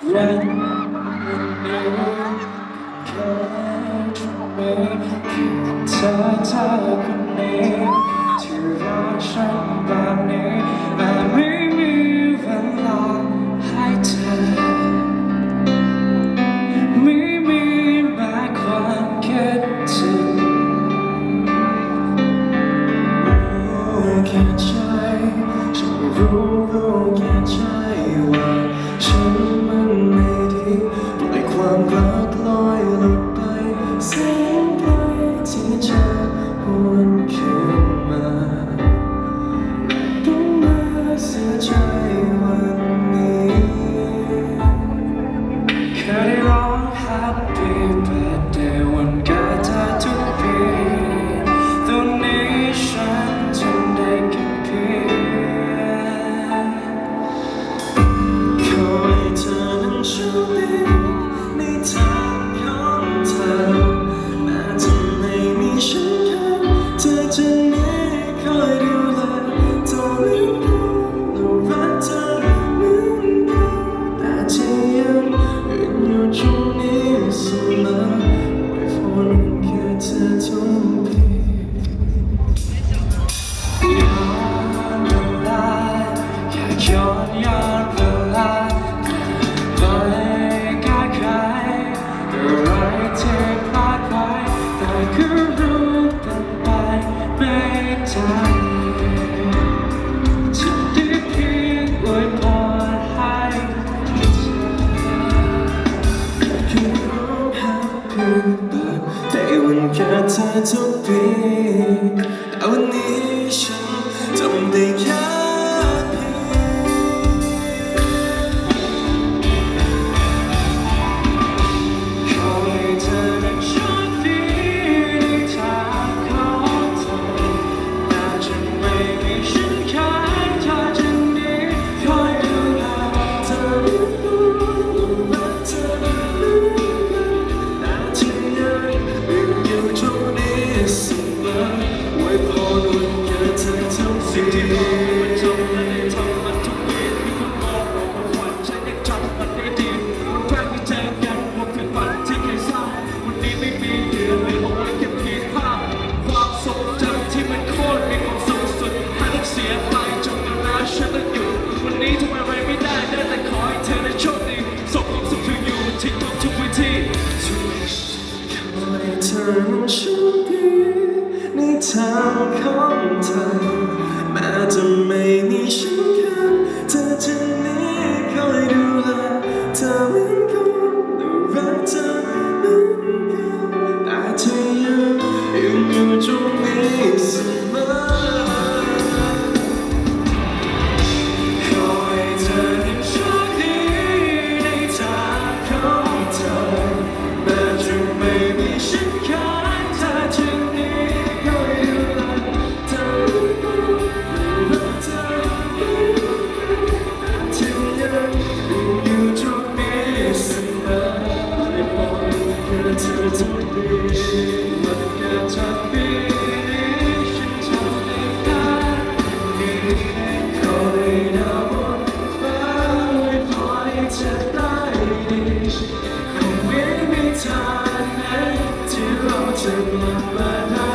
เธอเธอคนนี้ที่รักฉันแบบนี้แต่ไม่มีเวลาให้เธอไม่มีแม้ความคิดถึงรู้แค่ใจฉันรู้รู้แค่ใจ เธอทุกปีแต่วันนี้ฉันทำได้แค่ นั้นชคดีในทางของเธอแม้จะไม่มีฉันแค่เธอจะมี Superman.